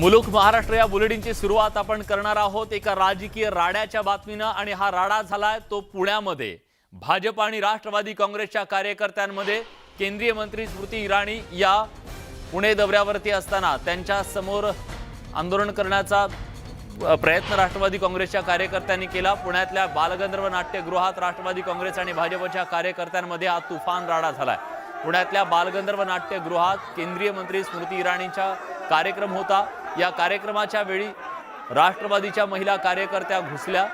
मुलुक महाराष्ट्र या बुलेटिनची सुरुवात आपण करणार आहोत. एका राजकीय राड्याच्या बातमीनं आणि हा राडा झालाय तो पुण्यामध्ये. भाजप आणि राष्ट्रवादी काँग्रेसच्या कार्यकर्त्यांमध्ये केंद्रीय मंत्री स्मृती इराणी या पुणे दौऱ्यावरती असताना त्यांच्यासमोर आंदोलन करण्याचा प्रयत्न राष्ट्रवादी काँग्रेसच्या कार्यकर्त्यांनी केला. पुण्यातल्या बालगंधर्व नाट्यगृहात राष्ट्रवादी काँग्रेस आणि भाजपच्या कार्यकर्त्यांमध्ये हा तुफान राडा झालाय. पुण्यातल्या बालगंधर्व नाट्यगृहात केंद्रीय मंत्री स्मृती इराणींचा कार्यक्रम होता. या कार्यक्रमाच्या वेळी राष्ट्रवादीच्या महिला कार्यकर्त्या घुसल्या.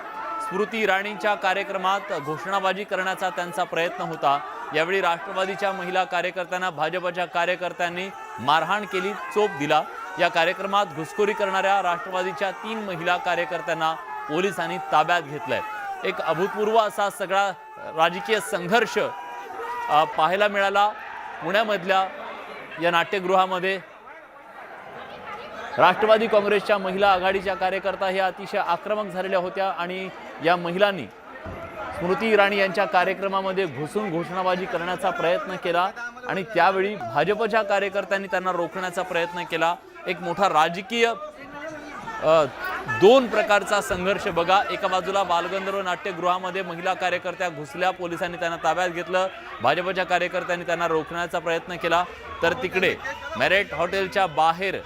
स्मृती इराणींच्या कार्यक्रमात घोषणाबाजी करण्याचा त्यांचा प्रयत्न होता. यावेळी राष्ट्रवादीच्या महिला कार्यकर्त्यांना भाजपच्या कार्यकर्त्यांनी मारहाण केली चोप दिला. या कार्यक्रमात घुसखोरी करणाऱ्या राष्ट्रवादीच्या तीन महिला कार्यकर्त्यांना पोलिसांनी ताब्यात घेतलंय. एक अभूतपूर्व असा सगळा राजकीय संघर्ष पाहायला मिळाला. पुण्यामधल्या या नाट्यगृहामध्ये राष्ट्रवादी काँग्रेसच्या महिला आघाडीच्या कार्यकर्ता ह्या अतिशय आक्रमक झालेल्या होत्या आणि या महिलांनी स्मृती इराणी यांच्या कार्यक्रमामध्ये घुसून घोषणाबाजी करण्याचा प्रयत्न केला आणि त्यावेळी भाजपच्या कार्यकर्त्यांनी त्यांना रोखण्याचा प्रयत्न केला. एक मोठा राजकीय दोन प्रकारचा संघर्ष बघा. एका बाजूला बालगंधर्व नाट्यगृहामध्ये महिला कार्यकर्त्या घुसल्या पोलिसांनी त्यांना ताब्यात घेतलं. भाजपच्या कार्यकर्त्यांनी त्यांना रोखण्याचा प्रयत्न केला. तर तिकडे मॅरेट हॉटेलच्या बाहेर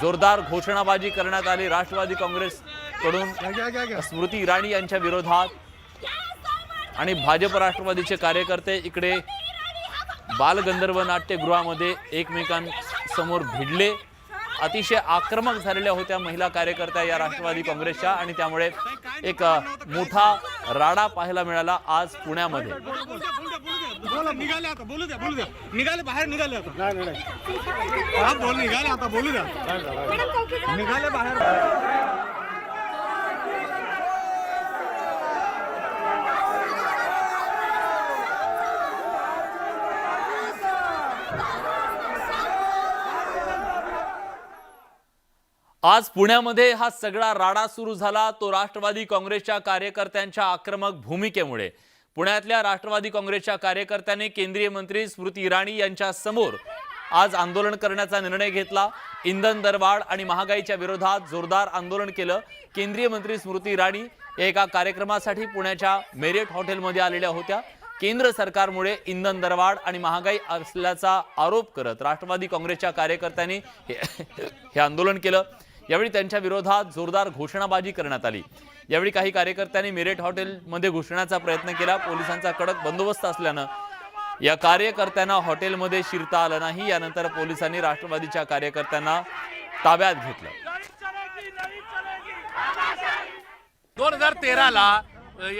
जोरदार घोषणाबाजी करण्यात आली. राष्ट्रवादी काँग्रेसकडून स्मृती इराणी यांच्या विरोधात. आणि भाजप राष्ट्रवादीचे कार्यकर्ते इकडे बालगंधर्व नाट्यगृहामध्ये एकमेकांसमोर भिडले. अतिशय आक्रमक झालेल्या होत्या महिला कार्यकर्त्या या राष्ट्रवादी काँग्रेसच्या आणि त्यामुळे एक मोठा राडा पाहायला मिळाला आज पुण्यामध्ये. बोला निघाले आता बोलू द्या बोलू द्या निघाले बाहेर निघाले आता. हा बोल निघाले आता बोलू द्या. निघाले बाहेर. आज पुण्यामध्ये हा सगळा राडा सुरू झाला. तो राष्ट्रवादी काँग्रेसच्या कार्यकर्त्यांच्या आक्रमक भूमिकेमुळे. पुण्यातल्या राष्ट्रवादी काँग्रेसच्या कार्यकर्त्यांनी केंद्रीय मंत्री स्मृती इराणी यांच्या समोर आज आंदोलन करण्याचा निर्णय घेतला. इंधन दरवाढ आणि महागाईच्या विरोधात जोरदार आंदोलन केलं. केंद्रीय मंत्री स्मृती इराणी या एका कार्यक्रमासाठी पुण्याच्या मेरिट हॉटेलमध्ये आलेल्या होत्या. केंद्र सरकारमुळे इंधन दरवाढ आणि महागाई असल्याचा आरोप करत राष्ट्रवादी काँग्रेसच्या कार्यकर्त्यांनी हे हे आंदोलन केलं. यावेळी त्यांच्या विरोधात जोरदार घोषणाबाजी करण्यात आली. यावेळी काही कार्यकर्त्यांनी मिरेट हॉटेलमध्ये घुसण्याचा प्रयत्न केला. पोलिसांचा कडक बंदोबस्त असल्यानं या कार्यकर्त्यांना हॉटेलमध्ये शिरता आलं नाही. यानंतर पोलिसांनी राष्ट्रवादीच्या कार्यकर्त्यांना ताब्यात घेतलं. दोन हजार तेराला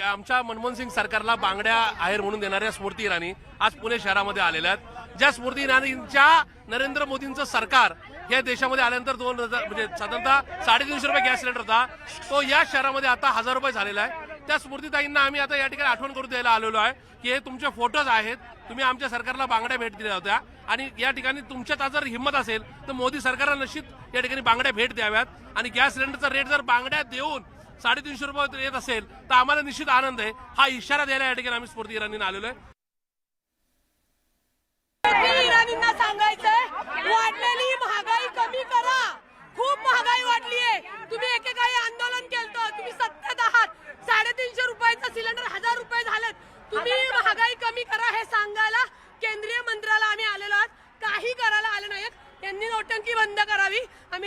आमच्या मनमोहन सिंग सरकारला बांगड्या आहेर म्हणून देणाऱ्या स्मृती इराणी आज पुणे शहरामध्ये आलेल्या आहेत. ज्या स्मृती इराणींच्या नरेंद्र मोदींचं सरकार या देशामध्ये आल्यानंतर दोन हजार म्हणजे साधारणतः साडेतीनशे रुपये गॅस सिलेंडर होता. तो या शहरामध्ये आता हजार रुपये झालेला आहे. त्या स्मृतीताईंना आम्ही आता या ठिकाणी आठवण करून द्यायला आलेलो आहे की हे तुमचे फोटोज आहेत. तुम्ही आमच्या सरकारला बांगड्या भेट दिल्या होत्या. आणि या ठिकाणी तुमच्यात जर हिंमत असेल तर मोदी सरकारला निश्चित या ठिकाणी बांगड्या भेट द्याव्यात. आणि गॅस सिलेंडरचा रेट जर बांगड्या देऊन साडेतीनशे रुपये येत असेल तर आम्हाला निश्चित आनंद आहे. हा इशारा द्यायला या ठिकाणी आम्ही स्मृती इराणीनं आलेलो आहे.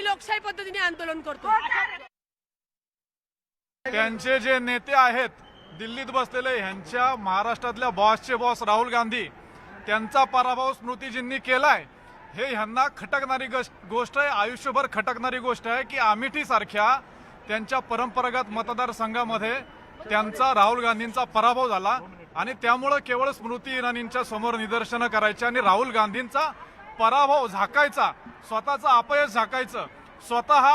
लोकशाही पद्धतीने आंदोलन करतो. त्यांचे जे नेते आहेत दिल्लीत बसलेले ह्यांच्या महाराष्ट्रातल्या बॉसचे बॉस राहुल गांधी. त्यांचा पराभव स्मृतीजींनी केलाय. हे ह्यांना खटकणारी गोष्ट आहे आयुष्यभर खटकणारी गोष्ट आहे की अमेठी सारख्या त्यांच्या परंपरागत मतदारसंघामध्ये त्यांचा राहुल गांधींचा पराभव झाला आणि त्यामुळं केवळ स्मृती इराणींच्या समोर निदर्शनं करायची आणि राहुल गांधींचा पराभव झाकायचा स्वतःचा अपयश झाकायचं स्वतः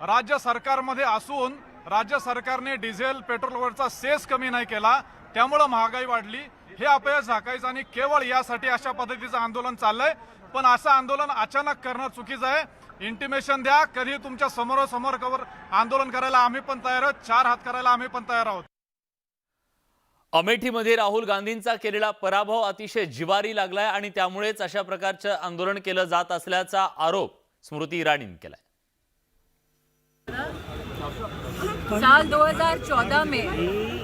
राज्य सरकारमध्ये असून राज्य सरकारने डिझेल पेट्रोलवरचा सेस कमी नाही केला त्यामुळं महागाई वाढली. हे अपयश झाकायचं आणि केवळ यासाठी अशा पद्धतीचं आंदोलन चाललंय. पण असं आंदोलन अचानक करणं चुकीचं आहे. इंटिमेशन द्या. कधी तुमच्या समोरासमोर कवर आंदोलन करायला आम्ही पण तयार आहोत. चार हात करायला आम्ही पण तयार आहोत. अमेठीमध्ये राहुल गांधींचा केलेला पराभव अतिशय जिवारी लागलाय आणि त्यामुळेच अशा प्रकारचं आंदोलन केलं जात असल्याचा आरोप स्मृती इराणीने केलाय. साल 2014 में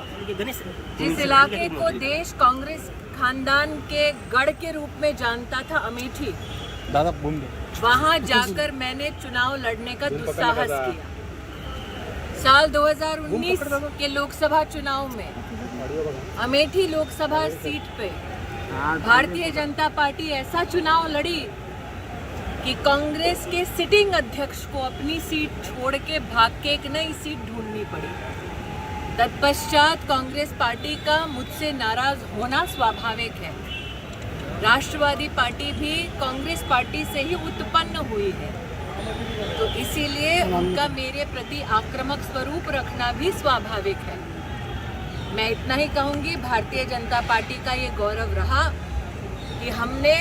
जिस इलाके को देश कांग्रेस खानदान के गढ़ के रूप में जानता था अमेठी। दादा वहाँ जाकर मैंने चुनाव लड़ने का दुस्साहस किया। साल 2019 के लोकसभा चुनाव में अमेठी लोकसभा सीट पे भारतीय जनता पार्टी ऐसा चुनाव लड़ी कि कांग्रेस के सिटिंग अध्यक्ष को अपनी सीट छोड़ के भाग के एक नई सीट ढूंढनी पड़ी। तत्पश्चात कांग्रेस पार्टी का मुझसे नाराज़ होना स्वाभाविक है। राष्ट्रवादी पार्टी भी कांग्रेस पार्टी से ही उत्पन्न हुई है। तो इसीलिए उनका मेरे प्रति आक्रामक स्वरूप रखना भी स्वाभाविक है। मैं इतना ही कहूँगी, भारतीय जनता पार्टी का ये गौरव रहा कि हमने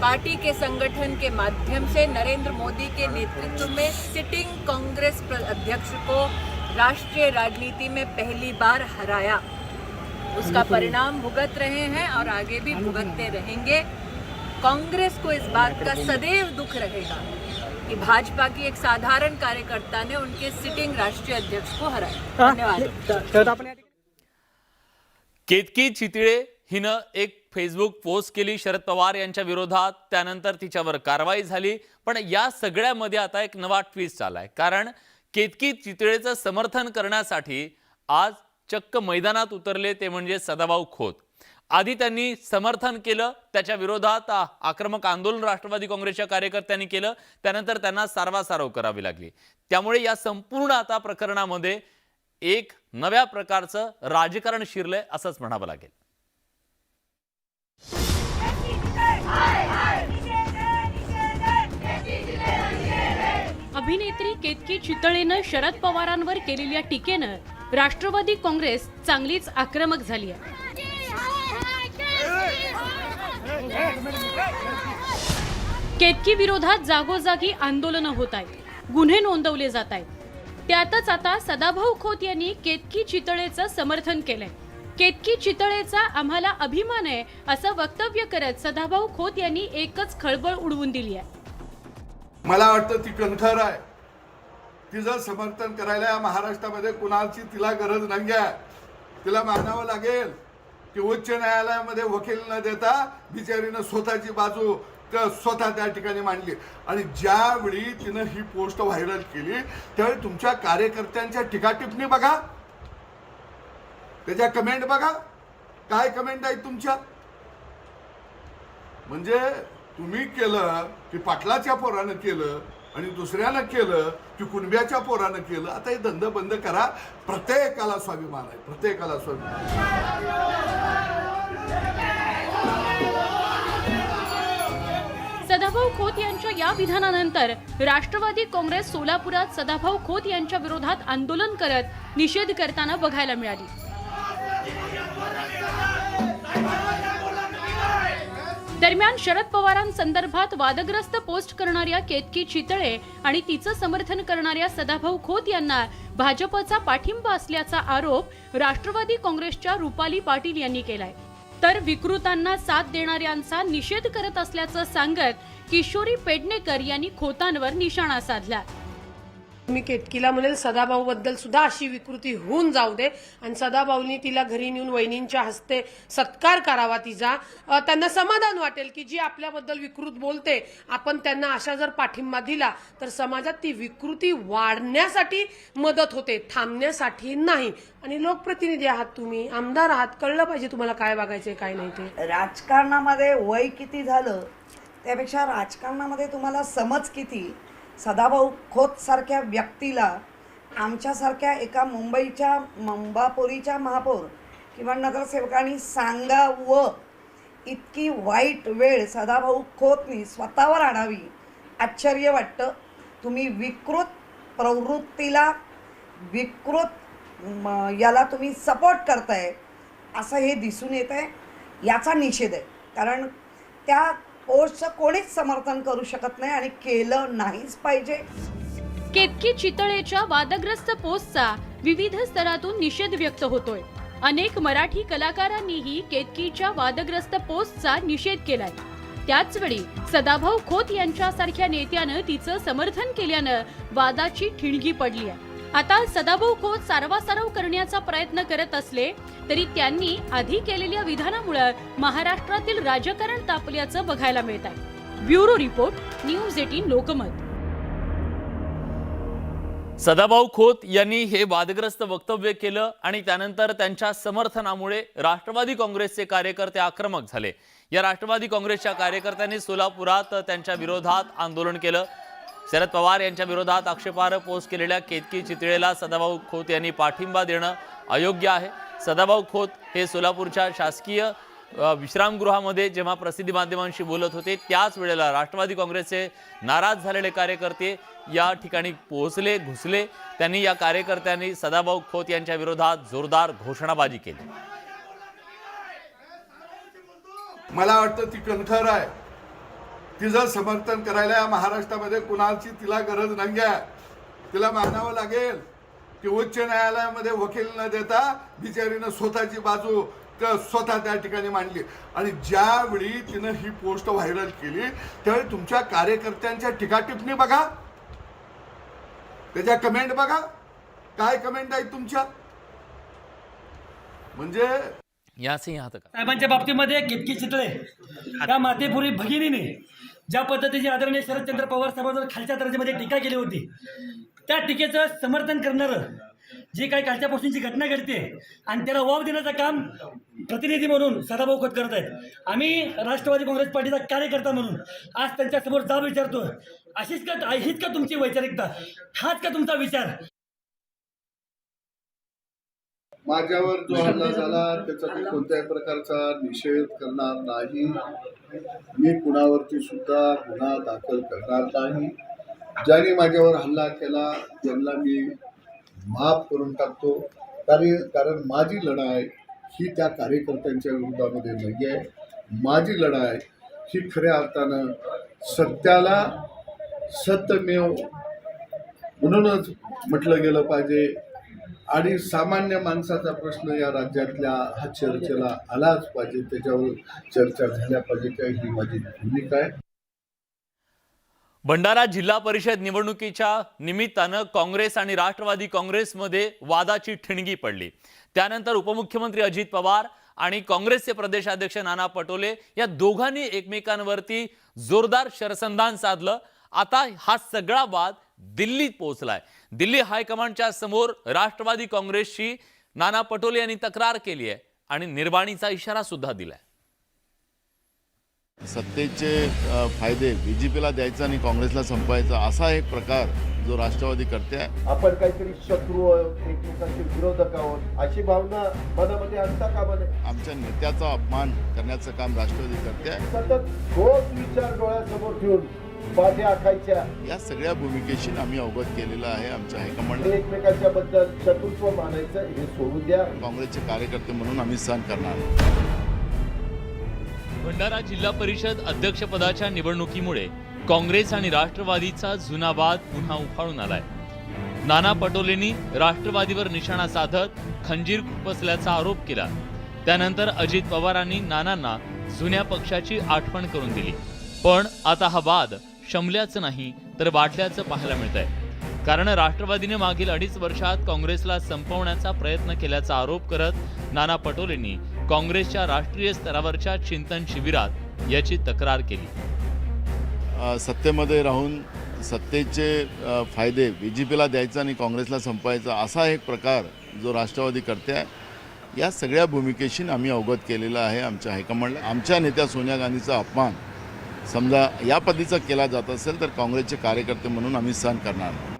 पार्टी के संगठन के माध्यम से नरेंद्र मोदी के नेतृत्व में सिटिंग कांग्रेस अध्यक्ष को राष्ट्रीय राजनीति में पहली बार हराया। उसका परिणाम भुगत रहे हैं और आगे भी भुगतते रहेंगे। कांग्रेस को इस बात का सदैव दुख रहेगा कि भाजपा की एक साधारण कार्यकर्ता ने उनके सिटिंग राष्ट्रीय अध्यक्ष को हराया। धन्यवाद। केतकी चितळे हिनं एक फेसबुक पोस्ट केली शरद पवार यांच्या विरोधात. त्यानंतर तिच्यावर कारवाई झाली. पण या सगळ्यामध्ये आता एक नवा ट्विस्ट आलाय. कारण केतकी चितळेचं समर्थन करण्यासाठी आज चक्क मैदानात उतरले ते म्हणजे सदाभाऊ खोत. आधी त्यांनी समर्थन केलं त्याच्या विरोधात आक्रमक आंदोलन राष्ट्रवादी काँग्रेसच्या कार्यकर्त्यांनी केलं त्यानंतर त्यांना सारवासारव करावी लागली. त्यामुळे या संपूर्ण आता प्रकरणामध्ये एक नव्या प्रकारचं राजकारण शिरलंय असंच म्हणावं लागेल. अभिनेत्री केतकी चितळेनं शरद पवारांवर केलेल्या टीकेनं राष्ट्रवादी काँग्रेस चांगलीच आक्रमक झाली आहे. केतकी विरोधात जागोजागी आंदोलनं होत आहेत. गुन्हे नोंदवले जात आहेत. त्यातच आता सदाभाऊ खोत यांनी केतकी चितळेचं समर्थन केलंय. केतकी चितळेचा आम्हाला अभिमान आहे असं वक्तव्य करत सदाभाऊ खोत यांनी एकच खळबळ उडवून दिली आहे. मला वाटतं ती कणखर आहे. तिचं समर्थन करायला या महाराष्ट्रामध्ये कुणाची तिला गरज नाही आहे तिला मानावं लागेल की उच्च न्यायालयामध्ये वकील न देता बिचारीनं स्वतःची बाजू स्वतः त्या ठिकाणी मांडली. आणि ज्यावेळी तिनं ही पोस्ट व्हायरल केली त्यावेळी तुमच्या कार्यकर्त्यांच्या टीकाटिपणी बघा. त्याच्या कमेंट बघा. काय कमेंट आहेत तुमच्या? म्हणजे तुम्ही केलं की पाटलाच्या पोरानं केलं आणि दुसऱ्यानं केलं की कुणब्याच्या पोरानं केलं आता हे धंद बंद करा. प्रत्येकाला स्वाभिमान आहे प्रत्येकाला स्वाभिमान सदाभाऊ खोत यांच्या या विधानानंतर राष्ट्रवादी काँग्रेस सोलापुरात सदाभाऊ खोत यांच्या विरोधात आंदोलन करत निषेध करताना बघायला मिळाली. दरम्यान शरद पवारांसंदर्भात वादग्रस्त पोस्ट करणाऱ्या केतकी चितळे आणि तिचं समर्थन करणाऱ्या सदाभाऊ खोत यांना भाजपचा पाठिंबा असल्याचा आरोप राष्ट्रवादी काँग्रेसच्या रुपाली पाटील यांनी केलाय. तर विकृतांना साथ देणाऱ्यांचा निषेध करत असल्याचं सांगत किशोरी पेडणेकर यांनी खोतांवर निशाणा साधला. मी केतकीला म्हणेल सदाभाऊ बद्दल सुद्धा अशी विकृती होऊन जाऊ दे. आणि सदाभाऊनी तिला घरी नेऊन वहिनींच्या हस्ते सत्कार करावा तिचा. त्यांना समाधान वाटेल की जी आपल्याबद्दल विकृत बोलते. आपण त्यांना अशा जर पाठिंबा दिला तर समाजात ती विकृती वाढण्यासाठी मदत होते थांबण्यासाठी नाही. आणि लोकप्रतिनिधी आहात तुम्ही आमदार आहात कळलं पाहिजे तुम्हाला काय बघायचंय काय नाही ते. राजकारणामध्ये वय किती झालं त्यापेक्षा राजकारणामध्ये तुम्हाला समज किती? सदाभाऊ खोतसारख्या व्यक्तीला आमच्यासारख्या एका मुंबईच्या मंबापुरीच्या महापौर किंवा नगरसेवकांनी सांगावं. इतकी वाईट वेळ सदाभाऊ खोतनी स्वतःवर आणावी आश्चर्य वाटतं. तुम्ही विकृत प्रवृत्तीला विकृत याला तुम्ही सपोर्ट करताय असं हे दिसून येत आहे याचा निषेध आहे. कारण त्या पोस्टचं कोणीच समर्थन करू शकत नाही आणि केलं नाहीच पाहिजे. केतकी चितळेच्या वादग्रस्त पोस्टचा विविध स्तरातून निषेध व्यक्त होतोय. अनेक मराठी कलाकारांनीही केतकीच्या वादग्रस्त पोस्टचा निषेध केलाय. त्याचवेळी सदाभाऊ खोत यांच्यासारख्या नेत्यानं तिचं समर्थन केल्यानं वादाची ठिणगी पडली आहे आता सदाभाऊ खोत सारवासारव करण्याचा प्रयत्न करत असले तरी त्यांनी आधी केलेल्या विधानामुळे महाराष्ट्रातील राजकारण तापल्याचं बघायला मिळत आहे. Bureau report news eighteen Lokmat. Sadabhau Khot यांनी हे वादग्रस्त वक्तव्य केलं आणि त्यानंतर त्यांच्या समर्थनामुळे राष्ट्रवादी काँग्रेसचे कार्यकर्ते आक्रमक झाले. या राष्ट्रवादी काँग्रेसच्या कार्यकर्त्यांनी सोलापुरात त्यांच्या विरोधात आंदोलन केलं. शरद पवार यांच्या विरोधात आक्षेपार्ह पोस्ट केलेल्या केतकी चितळेला सदाभाऊ खोत यांनी पाठिंबा देणं अयोग्य आहे. सदाभाऊ खोत हे सोलापूरच्या शासकीय विश्रामगृहामध्ये जेव्हा प्रसिद्धी माध्यमांशी बोलत होते त्याच वेळेला राष्ट्रवादी काँग्रेसचे नाराज झालेले कार्यकर्ते या ठिकाणी पोहोचले घुसले. त्यांनी या कार्यकर्त्यांनी सदाभाऊ खोत यांच्या विरोधात जोरदार घोषणाबाजी केली. मला वाटतं ती कणखर आहे. तिचं समर्थन करायला या महाराष्ट्रामध्ये कुणाची तिला गरज नाही आहे. तिला मानावं लागेल की उच्च न्यायालयामध्ये वकील न देता बिचारीनं स्वतःची बाजू स्वतः त्या ठिकाणी मांडली. आणि ज्यावेळी तिनं ही पोस्ट व्हायरल केली त्यावेळी तुमच्या कार्यकर्त्यांच्या टीका बघा. त्याच्या कमेंट बघा. काय कमेंट आहेत तुमच्या? म्हणजे याचे यहाँ साहेबांच्या बाबतीमध्ये केतकी चितळे. या मातेपुरी भगिनीने ज्या पद्धतीने आदरणीय शरदचंद्र पवार साहेबांवर खालच्या दर्जामध्ये टीका केली होती त्या टीकेचं समर्थन करणारं जी काही कालच्यापासूनची घटना घडते आणि त्याला वाव देण्याचं काम प्रतिनिधी म्हणून सदाभाऊ खोत करत आहेत. आम्ही राष्ट्रवादी काँग्रेस पार्टीचा कार्यकर्ता म्हणून आज त्यांच्यासमोर जाब विचारतो अशीच का हीच का तुमची वैचारिकता? हाच का तुमचा विचार? माझ्यावर जो हल्ला झाला त्याचा मी कोणत्याही प्रकारचा निषेध करणार नाही. मी कुणावरती सुद्धा गुन्हा दाखल करणार नाही. ज्याने माझ्यावर हल्ला केला त्यांना मी माफ करून टाकतो. कारण कारण माझी लढाई ही त्या कार्यकर्त्यांच्या विरोधामध्ये नाही आहे. माझी लढाई ही खऱ्या अर्थानं सत्याला सत्यमेव म्हणूनच म्हटलं गेलं पाहिजे. आणि सामान्य माणसाचा प्रश्न या राज्यातल्या हा चर्चेला आलाच पाहिजे त्याच्यावर चर्चा झाल्या पाहिजे काय ही माझी भूमिका आहे. भंडारा जिल्हा परिषद निवडणुकीच्या निमित्तानं काँग्रेस आणि राष्ट्रवादी काँग्रेसमध्ये वादाची ठिणगी पडली. त्यानंतर उपमुख्यमंत्री अजित पवार आणि काँग्रेसचे प्रदेशाध्यक्ष नाना पटोले या दोघांनी एकमेकांवरती जोरदार शरसंधान साधलं. आता हा सगळा वाद दिल्लीत पोहोचलाय. दिल्ली हायकमांडच्या समोर राष्ट्रवादी काँग्रेसची नाना पटोले यांनी तक्रार केली आहे आणि निर्वाणीचा इशारा सुद्धा दिलाय. सत्तेचे फायदे बी जे पीला द्यायचा आणि काँग्रेसला संपवायचा असा एक प्रकार जो राष्ट्रवादी करते आहे. आपण काहीतरी शत्रू आहोत एकमेकांचे विरोधक आहोत अशी भावना मनामध्ये आणता कामा नये. आमच्या नेत्याचा अपमान करण्याचं काम राष्ट्रवादी करते आहे. सतत तोच विचार डोळ्यासमोर ठेवून आखायच्या. या सगळ्या भूमिकेशी आम्ही अवगत केलेलं आहे आमच्या हायकमांडला. एकमेकांच्या बद्दल शत्रुत्व मानायचं हे सोडून द्या. काँग्रेसचे कार्यकर्ते म्हणून आम्ही सहन करणार. भंडारा जिल्हा परिषद अध्यक्षपदाच्या निवडणुकीमुळे काँग्रेस आणि राष्ट्रवादीचा जुना वाद पुन्हा उफाळून आलाय. नाना पटोलेंनी राष्ट्रवादीवर निशाणा साधत खंजीर खुपसल्याचा आरोप केला. त्यानंतर अजित पवारांनी नानांना जुन्या पक्षाची आठवण करून दिली. पण आता हा वाद शमल्याचं नाही तर वाढल्याचं पाहायला मिळत आहे कारण राष्ट्रवादीने मागील अडीच वर्षात काँग्रेसला संपवण्याचा प्रयत्न केल्याचा आरोप करत नाना पटोलेंनी काँग्रेसच्या राष्ट्रीय स्तरावरच्या चिंतन शिबिरात याची तक्रार केली. सत्तेमध्ये राहून सत्तेचे फायदे बी जे पीला द्यायचा आणि काँग्रेसला संपवायचा असा एक प्रकार जो राष्ट्रवादी करते आहे या सगळ्या भूमिकेशी आम्ही अवगत केलेला आहे आमच्या हायकमांडला. आमच्या नेत्या सोनिया गांधीचा अपमान समजा या पद्धतीचा केला जात असेल तर काँग्रेसचे कार्यकर्ते म्हणून आम्ही सहन करणार. नाही.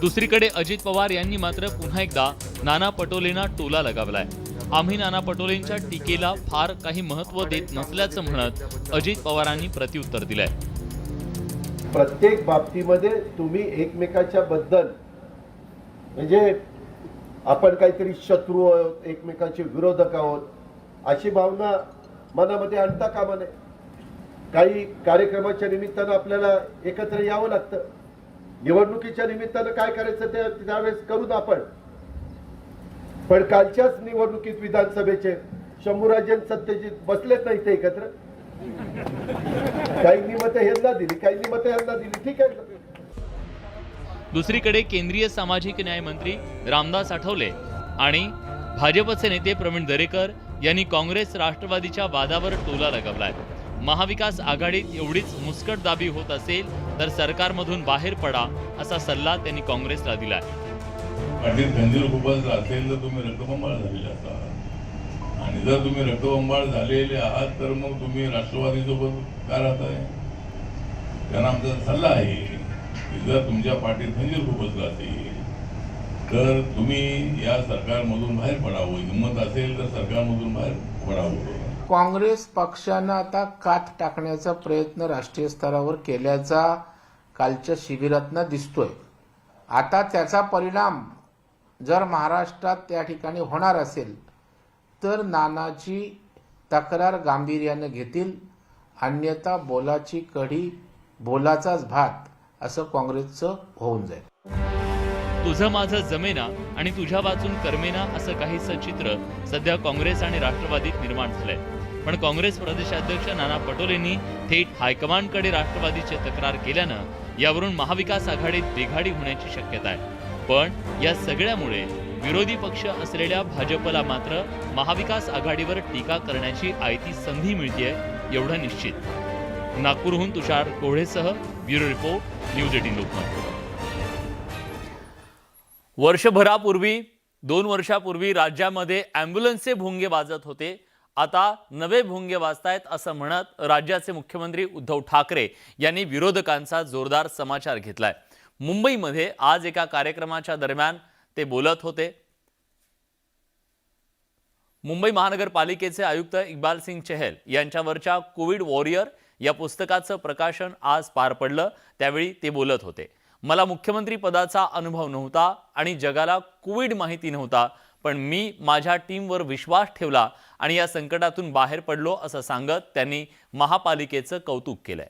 दुसरीकडे अजित पवार यांनी मात्र पुन्हा एकदा नाना पटोलेंना टोला लगावलाय. आम्ही नाना पटोलेंच्या टीकेला फार काही महत्त्व देत नसल्याचं म्हणत अजित पवारांनी प्रत्युत्तर दिलंय. प्रत्येक बाबतीमध्ये तुम्ही एकमेकाच्या बद्दल म्हणजे आपण काहीतरी शत्रू आहोत एकमेकांचे विरोधक आहोत अशी भावना मनामध्ये आणता कामा नये. काही कार्यक्रमाच्या निमित्तानं आपल्याला एकत्र यावं लागतं. निवडणुकीच्या निमित्तानं काय करायचं ते त्यावेळेस करू ना आपण. पण कालच्याच निवडणुकीत विधानसभेचे शंभूराजन सत्यजित बसलेच नाही ते एकत्र? काहींनी मतं ह्यांना दिली काहींनी मतं ह्यांना दिली. ठीक आहे. दुसरीकडे केंद्रीय सामाजिक न्याय मंत्री रामदास आठवले आणि भाजपचे नेते प्रवीण दरेकर यांनी काँग्रेस राष्ट्रवादीच्या वादावर टोला लगावलाय. महाविकास आघाडीत एवढीच मुस्कटदाबी होत असेल तर सरकारमधून बाहेर पडा असा सल्ला त्यांनी काँग्रेसला दिला आहे पाटील खंजीर खुपसला असेल तर तुम्ही रक्तबंबाळ झालेले असाल. आणि जर तुम्ही रक्तबंबाळ झालेले आहात तर मग तुम्ही राष्ट्रवादीसोबत का राहताय? त्यांना आमचा सल्ला आहे की जर तुमच्या पाठीत खंजीर खुपसला असेल तर तुम्ही या सरकारमधून बाहेर पडावं. हिंमत असेल तर सरकारमधून बाहेर पडावं. काँग्रेस पक्षानं आता कात टाकण्याचा प्रयत्न राष्ट्रीय स्तरावर केल्याचा कालच्या शिबिरातनं दिसतोय. आता त्याचा परिणाम जर महाराष्ट्रात त्या ठिकाणी होणार असेल तर नानाची तक्रार गांभीर्यानं घेतील. अन्यथा बोलाची कढी बोलाचाच भात असं काँग्रेसचं होऊन जाईल. तुझं माझं जमेना आणि तुझ्या वाचून करमेना असं काहीसं चित्र सध्या काँग्रेस आणि राष्ट्रवादीत निर्माण झालंय. पण काँग्रेस प्रदेशाध्यक्ष नाना पटोलेंनी थेट हायकमांडकडे राष्ट्रवादीची तक्रार केल्यानं यावरून महाविकास आघाडीत बिघाडी होण्याची शक्यता आहे. पण या सगळ्यामुळे विरोधी पक्ष असलेल्या भाजपला मात्र महाविकास आघाडीवर टीका करण्याची आयती संधी मिळतेय एवढं निश्चित. नागपूरहून Tushar कोढेसह bureau report news eighteen Lokmat. वर्षभरापूर्वी दोन वर्षापूर्वी राज्यामध्ये ॲम्ब्युलन्सचे भोंगे वाजत होते. आता नवे भोंगे वाजतायत असं म्हणत राज्याचे मुख्यमंत्री उद्धव ठाकरे यांनी विरोधकांचा जोरदार समाचार घेतलाय. मुंबईमध्ये आज एका कार्यक्रमाच्या दरम्यान ते बोलत होते. मुंबई महानगरपालिकेचे आयुक्त इक्बाल सिंग चहल यांच्यावरच्या कोविड वॉरियर या पुस्तकाचं प्रकाशन आज पार पडलं त्यावेळी ते बोलत होते. मला मुख्यमंत्री पदाचा अनुभव नव्हता आणि जगाला कोविड माहिती नव्हता पण मी माझ्या टीमवर विश्वास ठेवला आणि या संकटातून बाहेर पडलो असं सांगत त्यांनी महापालिकेचं कौतुक केलंय.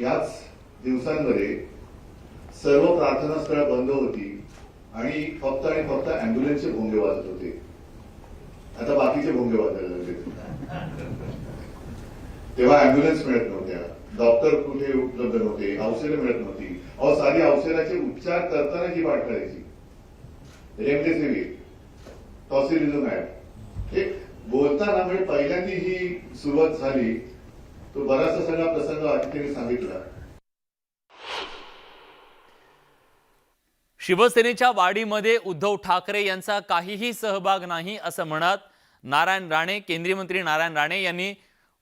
याच दिवसांमध्ये सर्व प्रार्थना स्थळ बंद होती आणि फक्त आणि फक्त अँब्युलन्सचे भोंगे वाजत होते. आता बाकीचे भोंगे वाजायला लागले तेव्हा अँब्युलन्स मिळत नव्हत्या. डॉक्टर कुठे उपलब्ध नव्हते औषधं मिळत नव्हती. अहो साधी औषधाचे उपचार करताना जी वाट करायची रेमडेसिवीर. टॉसिलिझुमॅब एक बोलताना म्हणजे पहिल्यांदी ही सुरुवात झाली तो बराचसा सगळा प्रसंग आदित्यने सांगितला. शिवसेनेच्या वाढीमध्ये उद्धव ठाकरे यांचा काहीही सहभाग नाही असं म्हणत नारायण राणे केंद्रीय मंत्री नारायण राणे यांनी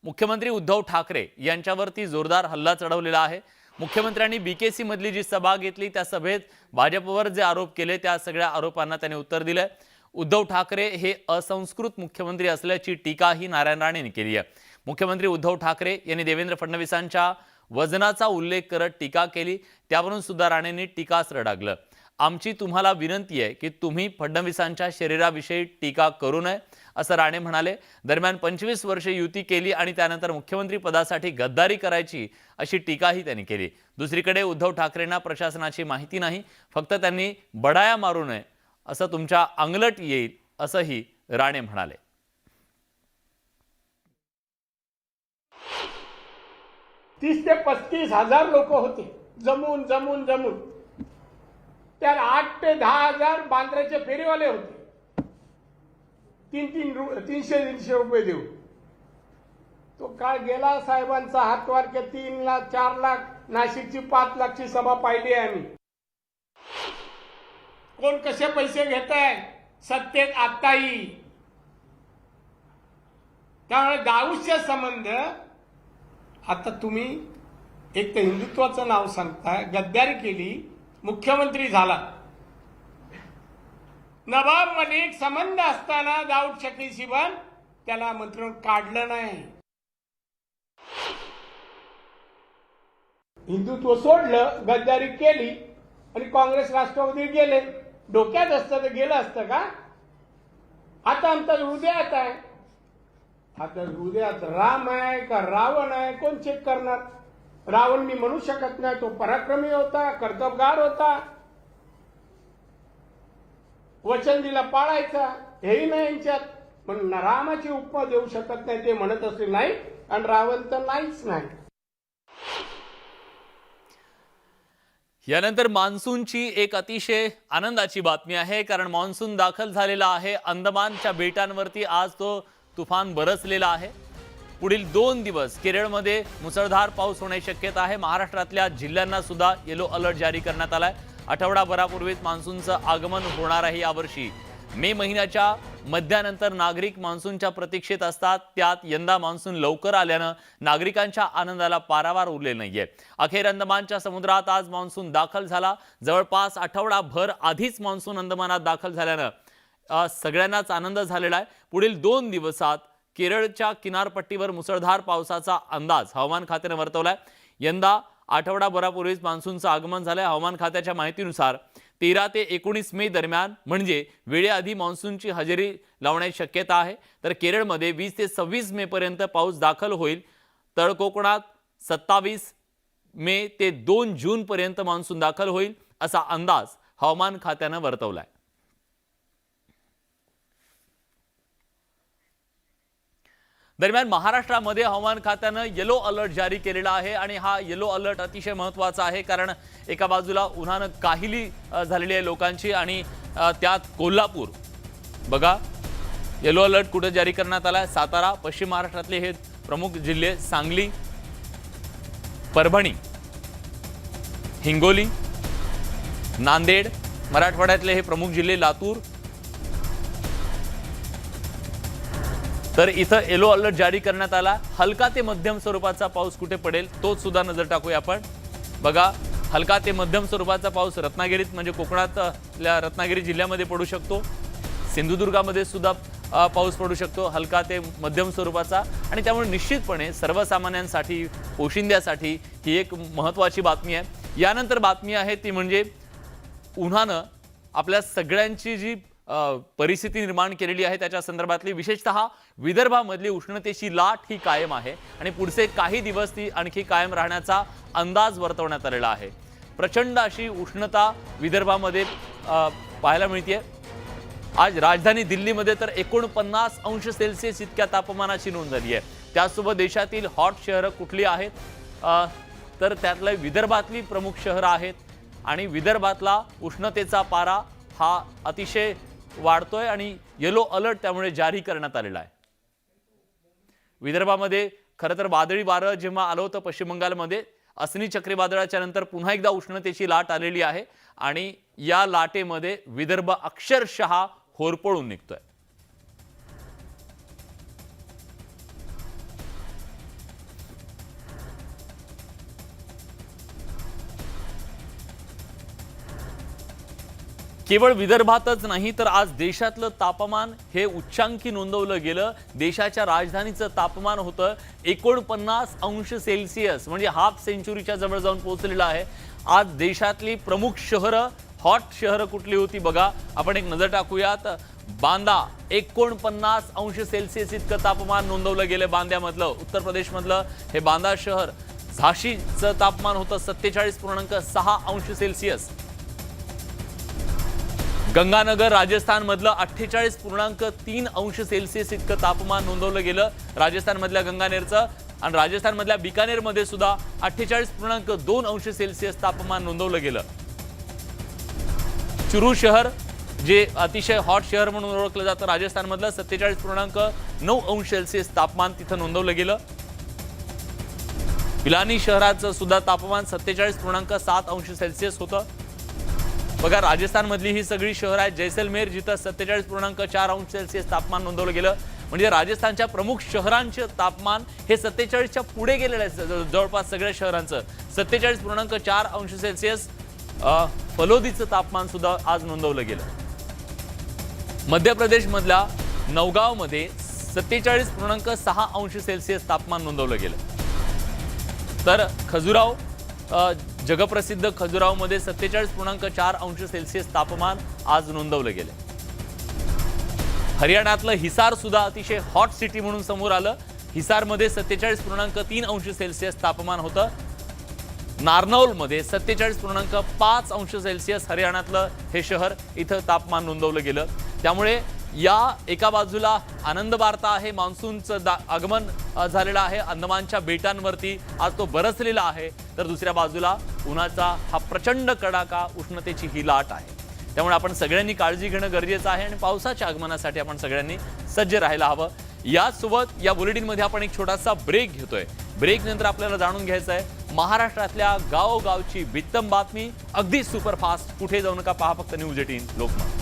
मुख्यमंत्री उद्धव ठाकरे यांच्यावरती जोरदार हल्ला चढवलेला आहे. मुख्यमंत्र्यांनी बीकेसी मधली जी सभा घेतली त्या सभेत भाजपवर जे आरोप केले त्या सगळ्या आरोपांना त्यांनी उत्तर दिलंय. उद्धव ठाकरे हे असंस्कृत मुख्यमंत्री असल्याची टीकाही नारायण राणेंनी केली आहे. मुख्यमंत्री उद्धव ठाकरे यांनी देवेंद्र फडणवीसांच्या वजनाचा उल्लेख करत टीका केली. त्यावरून सुद्धा राणेंनी टीकास रडागलं आमची तुम्हाला विनंती आहे की तुम्ही फडणवीसांच्या शरीराविषयी टीका करू नये असं राणे म्हणाले. दरम्यान पंचवीस वर्षे युती केली आणि त्यानंतर मुख्यमंत्री पदासाठी गद्दारी करायची अशी टीकाही त्यांनी केली. दुसरीकडे उद्धव ठाकरेंना प्रशासनाची माहिती नाही. फक्त त्यांनी बडाया मारू नये असं तुमच्या अंगलट येईल असंही राणे म्हणाले. तीस ते पस्तीस हजार लोक होते जमून जमून जमून. त्यात आठ ते दहा हजार बांद्राचे फेरीवाले होते. तीन तीन रु तीनशे तीनशे रुपये देऊ तो काळ गेला साहेबांचा हातवार के तीन लाख चार लाख नाशिकची पाच लाखची सभा पाहिली आहे आम्ही. कोण कसे पैसे घेत आहे सत्तेत आत्ताही. त्यामुळे दाऊसचे संबंध आता तुम्ही एक तर हिंदुत्वाचं नाव सांगताय गद्दारी केली मुख्यमंत्री झाला. नवाब मलिक संबंध असताना दाऊद शकी शिवन त्याला मंत्रण काढलं नाही. हिंदुत्व सोडलं गद्दारी केली आणि काँग्रेस राष्ट्रवादी गेले. डोक्यात असतं तर गेलं असतं का? आता आमचा हृदयात आहे. आता हृदयात राम आहे का रावण आहे? कोण चेक करणार? रावण मी म्हणू शकत नाही. तो पराक्रमी होता कर्तबगार होता. वचन दिला पाळायचा. हेही नाही यांच्यात. पण रामाची उपमा देऊ शकत नाही ते म्हणत असले नाही. आणि रावण तर नाहीच नाही. यानंतर मान्सूनची एक अतिशय आनंदाची बातमी आहे कारण मान्सून दाखल झालेला आहे. अंदमानच्या बेटांवरती आज तो तुफान बरसलेला आहे. पुढील दोन दिवस केरळमध्ये मुसळधार पाऊस होण्याची शक्यता आहे. महाराष्ट्रातल्या जिल्ह्यांना सुद्धा येलो अलर्ट जारी करण्यात आला आहे आठवडाभरापूर्वीच मान्सूनचं आगमन होणार आहे यावर्षी. मे महिन्याच्या मध्यानंतर नागरिक मान्सूनच्या प्रतीक्षेत असतात. त्यात यंदा मान्सून लवकर आल्यानं नागरिकांच्या आनंदाला पारावार उरले नाहीये. अखेर अंदमानच्या समुद्रात आज मान्सून दाखल झाला. जवळपास आठवडाभर आधीच मान्सून अंदमानात दाखल झाल्यानं सगळ्यांनाच आनंद झालेला आहे. पुढील दोन दिवसात केरळच्या किनारपट्टीवर मुसळधार पावसाचा अंदाज हवामान खात्यानं वर्तवलाय. यंदा आठवडाभरापूर्वीच मान्सूनचं आगमन झालंय. हवामान खात्याच्या माहितीनुसार तेरा ते एकोणीस मे दरम्यान म्हणजे वेळेआधी मान्सूनची हजेरी लावण्याची शक्यता आहे. तर केरळमध्ये वीस ते सव्वीस मेपर्यंत पाऊस दाखल होईल. तळ कोकणात सत्तावीस मे ते दोन जूनपर्यंत मान्सून दाखल होईल असा अंदाज हवामान खात्यानं वर्तवला आहे दरम्यान महाराष्ट्रामध्ये हवामान खात्यानं येलो अलर्ट जारी केलेला आहे आणि हा येलो अलर्ट अतिशय महत्त्वाचा आहे कारण एका बाजूला उन्हानं काहिली झालेली आहे लोकांची आणि त्यात कोल्हापूर. बघा येलो अलर्ट कुठं जारी करण्यात आला आहे सातारा पश्चिम महाराष्ट्रातले हे प्रमुख जिल्हे सांगली परभणी हिंगोली नांदेड मराठवाड्यातले हे प्रमुख जिल्हे लातूर तर इथं येलो अलर्ट जारी करण्यात आला. हलका ते मध्यम स्वरूपाचा पाऊस कुठे पडेल तोच सुद्धा नजर टाकूया आपण. बघा हलका ते मध्यम स्वरूपाचा पाऊस रत्नागिरीत म्हणजे कोकणातल्या रत्नागिरी जिल्ह्यामध्ये पडू शकतो. सिंधुदुर्गामध्ये सुद्धा पाऊस पडू शकतो हलका ते मध्यम स्वरूपाचा. आणि त्यामुळे निश्चितपणे सर्वसामान्यांसाठी पोशिंद्यासाठी ही एक महत्त्वाची बातमी आहे. यानंतर बातमी आहे ती म्हणजे उन्हानं आपल्या सगळ्यांची जी परिस्थिती निर्माण केलेली आहे. त्याच्या संदर्भातली विशेषतः विदर्भामधली उष्णतेची लाट ही कायम आहे. आणि पुढचे काही दिवस ती आणखी कायम राहण्याचा अंदाज वर्तवण्यात आलेला आहे. प्रचंड अशी उष्णता विदर्भामध्ये पाहायला मिळते आज राजधानी दिल्लीमध्ये तर एकोणपन्नास अंश सेल्सिअस इतक्या तापमानाची नोंद झाली आहे त्याचसोबत देशातील हॉट शहरं कुठली आहेत? तर त्यातलं विदर्भातली प्रमुख शहरं आहेत. आणि विदर्भातला उष्णतेचा पारा हा अतिशय वाढतोय आणि येलो अलर्ट त्यामुळे जारी करण्यात आलेला आहे. विदर्भामध्ये खरं तर वादळी वारं जेव्हा आलं होतं पश्चिम बंगालमध्ये अस्नी चक्रीवादळाच्या नंतर पुन्हा एकदा उष्णतेची लाट आलेली आहे आणि या लाटेमध्ये विदर्भ अक्षरशः होरपळून निघतोय. केवळ विदर्भातच नाही तर आज देशातलं तापमान हे उच्चांकी नोंदवलं गेलं. देशाच्या राजधानीचं तापमान होतं एकोणपन्नास अंश सेल्सिअस म्हणजे हाफ सेंचुरीच्या जवळ जाऊन पोहोचलेलं आहे. आज देशातली प्रमुख शहरं हॉट शहरं कुठली होती बघा. आपण एक नजर टाकूयात. बांदा एकोणपन्नास अंश सेल्सिअस इतकं तापमान नोंदवलं गेलं बांद्यामधलं उत्तर प्रदेशमधलं. हे बांदा शहर झाशीचं तापमान होतं सत्तेचाळीस पूर्णांक सहा अंश सेल्सिअस. गंगानगर राजस्थानमधलं अठ्ठेचाळीस पूर्णांक तीन अंश सेल्सिअस इतकं तापमान नोंदवलं गेलं. राजस्थानमधल्या गंगानेरचं आणि राजस्थानमधल्या बिकानेरमध्ये सुद्धा अठ्ठेचाळीस पूर्णांक दोन अंश सेल्सिअस तापमान नोंदवलं गेलं. चुरू शहर जे अतिशय हॉट शहर म्हणून ओळखलं जातं राजस्थानमधलं सत्तेचाळीस पूर्णांक नऊ अंश सेल्सिअस तापमान तिथं नोंदवलं गेलं. पिलानी शहराचं सुद्धा तापमान सत्तेचाळीस पूर्णांक सात अंश सेल्सिअस होतं. बघा राजस्थानमधली ही सगळी शहरं आहेत जैसलमेर जिथं सत्तेचाळीस पूर्णांक चार अंश सेल्सिअस तापमान नोंदवलं गेलं. म्हणजे राजस्थानच्या प्रमुख शहरांचं तापमान हे सत्तेचाळीसच्या पुढे गेलेलं आहे. जवळपास सगळ्या शहरांचं. सत्तेचाळीस पूर्णांक चार अंश सेल्सिअस फलोदीचं तापमान सुद्धा आज नोंदवलं गेलं. मध्य प्रदेशमधल्या नवगावमध्ये सत्तेचाळीस पूर्णांक सहा अंश सेल्सिअस तापमान नोंदवलं गेलं. तर खजुराव जगप्रसिद्ध खजुरावमध्ये सत्तेचाळीस पूर्णांक चार अंश सेल्सिअस तापमान आज नोंदवलं गेलं. हरियाणातलं हिसार सुद्धा अतिशय हॉट सिटी म्हणून समोर आलं. हिसारमध्ये सत्तेचाळीस पूर्णांक तीन अंश सेल्सिअस तापमान होतं. नारनौलमध्ये सत्तेचाळीस पूर्णांक पाच अंश सेल्सिअस हरियाणातलं हे शहर इथं तापमान नोंदवलं गेलं. त्यामुळे या एका बाजूला आनंद वार्ता आहे मान्सूनचं दा आगमन झालेलं आहे. अंदमानच्या बेटांवरती आज तो बरसलेला आहे. तर दुसऱ्या बाजूला उन्हाचा हा प्रचंड कडाका उष्णतेची ही लाट आहे. त्यामुळे आपण सगळ्यांनी काळजी घेणं गरजेचं आहे आणि पावसाच्या आगमनासाठी आपण सगळ्यांनी सज्ज राहायला हवं. यासोबत या बुलेटिनमध्ये आपण एक छोटासा ब्रेक घेतोय. ब्रेक नंतर आपल्याला जाणून घ्यायचं आहे महाराष्ट्रातल्या गावोगावची वित्तम बातमी अगदी सुपरफास्ट. कुठे जाऊ नका पहा फक्त न्यूज एटीन लोकमत.